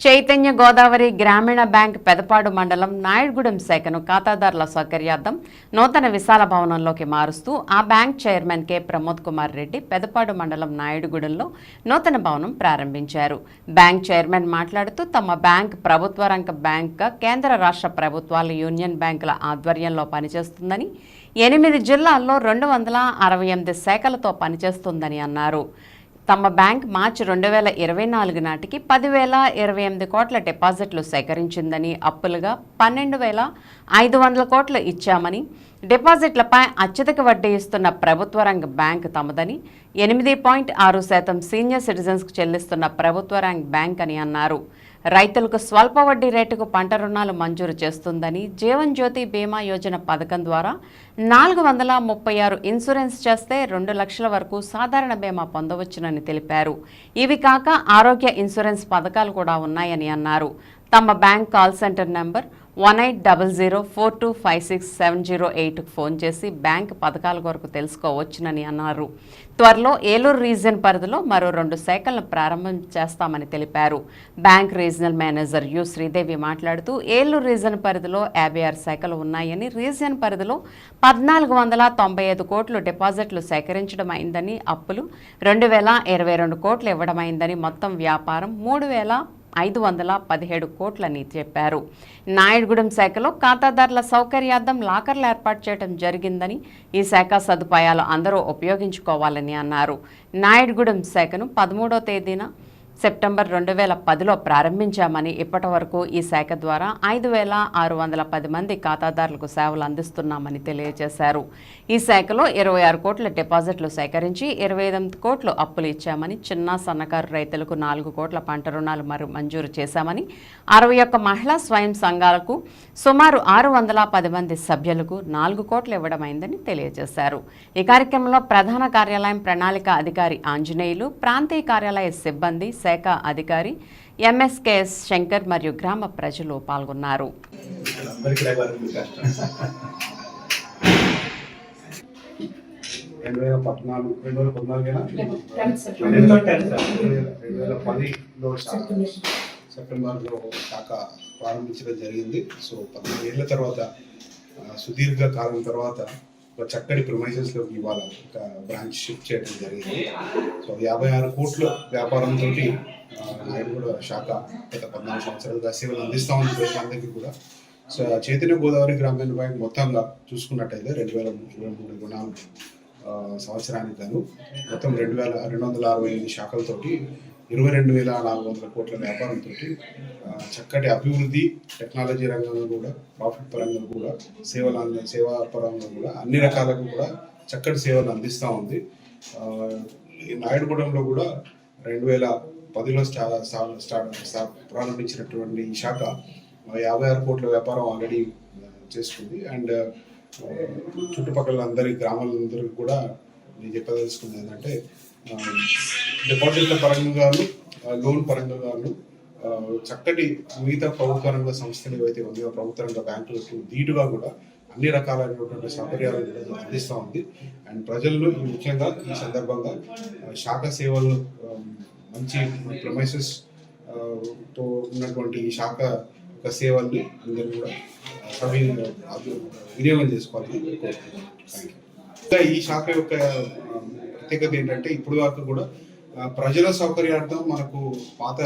చైతన్య గోదావరి గ్రామీణ బ్యాంక్ పెదపాడు మండలం నాయుడుగూడెం శాఖను ఖాతాదారుల సౌకర్యార్థం నూతన విశాల భవనంలోకి మారుస్తూ ఆ bank chairman K. Pramod Kumar Reddy Pedapadu మండలం నాయుడుగూడెంలో నూతన భవనం ప్రారంభించారు. బ్యాంక్ చైర్మన్ మాట్లాడుతూ తమ బ్యాంక్ ప్రభుత్వ రంగ బ్యాంక్గా కేంద్ర రాష్ట్ర ప్రభుత్వాల యూనియన్ బ్యాంకుల ఆధ్వర్యంలో పనిచేస్తుందని ఎనిమిది జిల్లాల్లో రెండు వందల అరవై ఎనిమిది శాఖలతో పనిచేస్తుందని అన్నారు. తమ బ్యాంక్ మార్చి రెండు వేల ఇరవై నాలుగు నాటికి పదివేల ఇరవై ఎనిమిది కోట్ల డిపాజిట్లు సేకరించిందని అప్పులుగా పన్నెండు వేల ఐదు వందల కోట్లు ఇచ్చామని డిపాజిట్లపై అత్యధిక వడ్డీ ఇస్తున్న ప్రభుత్వ రంగ బ్యాంక్ తమదని ఎనిమిది పాయింట్ ఆరు శాతం సీనియర్ సిటిజన్స్కు చెల్లిస్తున్న ప్రభుత్వ రంగ బ్యాంక్ అని అన్నారు. రైతులకు స్వల్ప వడ్డీ రేటుకు పంట రుణాలు మంజూరు చేస్తుందని జీవన్ జ్యోతి బీమా యోజన పథకం ద్వారా నాలుగు వందల ముప్పై ఆరు ఇన్సూరెన్స్ చేస్తే రెండు లక్షల వరకు సాధారణ బీమా పొందవచ్చునని తెలిపారు. ఇవి కాక ఆరోగ్య ఇన్సూరెన్స్ పథకాలు కూడా ఉన్నాయని అన్నారు. తమ bank call centre number one eight double zero four two five six seven zero ఎయిట్కు phone చేసి బ్యాంక్ పథకాల కొరకు తెలుసుకోవచ్చునని అన్నారు. త్వరలో ఏలూరు రీజియన్ పరిధిలో మరో రెండు శాఖలను ప్రారంభం చేస్తామని తెలిపారు. Bank regional manager U Sridevi మాట్లాడుతూ ఏలూరు రీజన్ పరిధిలో యాభై ఆరు శాఖలు ఉన్నాయని రీజియన్ పరిధిలో పద్నాలుగు వందల తొంభై ఐదు కోట్లు డిపాజిట్లు సేకరించడం అయిందని అప్పులు రెండు వేల ఇరవై రెండు కోట్లు ఇవ్వడమైందని మొత్తం వ్యాపారం మూడు వేల ఐదు వందల పదిహేడు కోట్లని చెప్పారు. నాయుడుగూడెం శాఖలో ఖాతాదారుల సౌకర్యార్థం లాకర్లు ఏర్పాటు చేయడం జరిగిందని ఈ శాఖ సదుపాయాలు అందరూ ఉపయోగించుకోవాలని అన్నారు. నాయుడుగూడెం శాఖను పదమూడో తేదీన సెప్టెంబర్ రెండు వేల పదిలో ప్రారంభించామని ఇప్పటి వరకు ఈ శాఖ ద్వారా ఐదు వేల ఆరు వందల పది మంది ఖాతాదారులకు సేవలు అందిస్తున్నామని తెలియజేశారు. ఈ శాఖలో ఇరవై ఆరు కోట్ల డిపాజిట్లు సేకరించి ఇరవై ఎనిమిది కోట్లు అప్పులు ఇచ్చామని చిన్న సన్నకారు రైతులకు నాలుగు కోట్ల పంట రుణాలు మరి మంజూరు చేశామని అరవై ఒక్క మహిళా స్వయం సంఘాలకు సుమారు ఆరు వందల పది మంది సభ్యులకు నాలుగు కోట్లు ఇవ్వడమైందని తెలియజేశారు. ఈ కార్యక్రమంలో ప్రధాన కార్యాలయం ప్రణాళిక అధికారి ఆంజనేయులు ప్రాంతీయ కార్యాలయ సిబ్బంది శాఖ అధికారి ఎంఎస్కేఎస్ శంకర్ మరియు గ్రామ ప్రజలు పాల్గొన్నారు. రెండు వేల పద్నాలుగు రెండు వేల పద్నాలుగు. రెండు వేల పదిలో శాఖ సెప్టెంబర్లో శాఖ ప్రారంభించడం జరిగింది. సో పద్నాలుగు ఏళ్ళ తర్వాత సుదీర్ఘ కాలం తర్వాత ఒక చక్కటి ప్రొమైజెస్ ఇవాళ ఒక బ్రాంచ్ షిఫ్ట్ చేయడం జరిగింది. సో యాభై ఆరు కోట్ల వ్యాపారంతో నాయుడు కూడా శాఖ గత పద్నాలుగు సంవత్సరాలుగా సేవలు అందిస్తామని ప్రజలందరికీ కూడా. సో చైతన్య గోదావరి గ్రామీణ బ్యాంక్ మొత్తంగా చూసుకున్నట్టయితే రెండు వేల ఇరవై మూడు రుణాలు సంవత్సరానికి గాను మొత్తం రెండు వేల రెండు వందల అరవై ఎనిమిది శాఖలతోటి ఇరవై రెండు వేల నాలుగు వందల కోట్ల వ్యాపారంతో చక్కటి అభివృద్ధి టెక్నాలజీ రంగంలో కూడా ప్రాఫిట్ పరంగా కూడా సేవలు అంది సేవా పరంగా కూడా అన్ని రకాలకు కూడా చక్కటి సేవలు అందిస్తూ ఉంది. ఈ నాయుడుగూడెంలో కూడా రెండు వేల పదిలో స్టా స్టార్ట్ ప్రారంభించినటువంటి ఈ శాఖ యాభై ఆరు కోట్ల వ్యాపారం ఆల్రెడీ చేసుకుంది అండ్ చుట్టుపక్కల అందరి గ్రామాలందరికీ కూడా నేను చెప్పదలుచుకుంది ఏంటంటే డిపాజిట్ల పరంగా గాను లోన్ పరంగా గాను చక్కటి మిగతా ప్రభుత్వ రంగ సంస్థలు ఏవైతే ఉన్నాయో ప్రభుత్వ రంగ బ్యాంకులకు ధీటుగా కూడా అన్ని రకాలైనటువంటి సౌకర్యాలను కూడా అందిస్తూ ఉంది. అండ్ ప్రజల్లో ఈ ముఖ్యంగా ఈ సందర్భంగా శాఖ సేవలు మంచి ప్రొమైసెస్తో ఉన్నటువంటి ఈ శాఖ యొక్క సేవల్ని అందరూ కూడా సవి వినియోగం చేసుకోవాలని కోరుకుంటున్నాను. థ్యాంక్ యూ ఈ శాఖ యొక్క ప్రత్యేకత ఏంటంటే ఇప్పుడు వరకు కూడా ప్రజల సౌకర్యార్థం మనకు పాత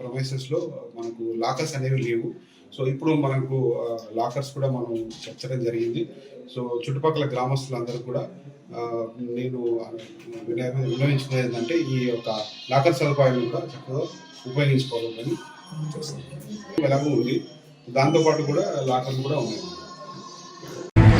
ప్రొమైసెస్లో మనకు లాకర్స్ అనేవి లేవు. సో ఇప్పుడు మనకు లాకర్స్ కూడా మనం చర్చడం జరిగింది. సో చుట్టుపక్కల గ్రామస్తులందరూ కూడా నేను వినయ- ఏంటంటే ఈ యొక్క లాకర్ సదుపాయాన్ని కూడా చక్కగా ఉపయోగించుకోవాలని ఎలాగో ఉంది. దాంతోపాటు కూడా లాకర్లు కూడా ఉన్నాయి.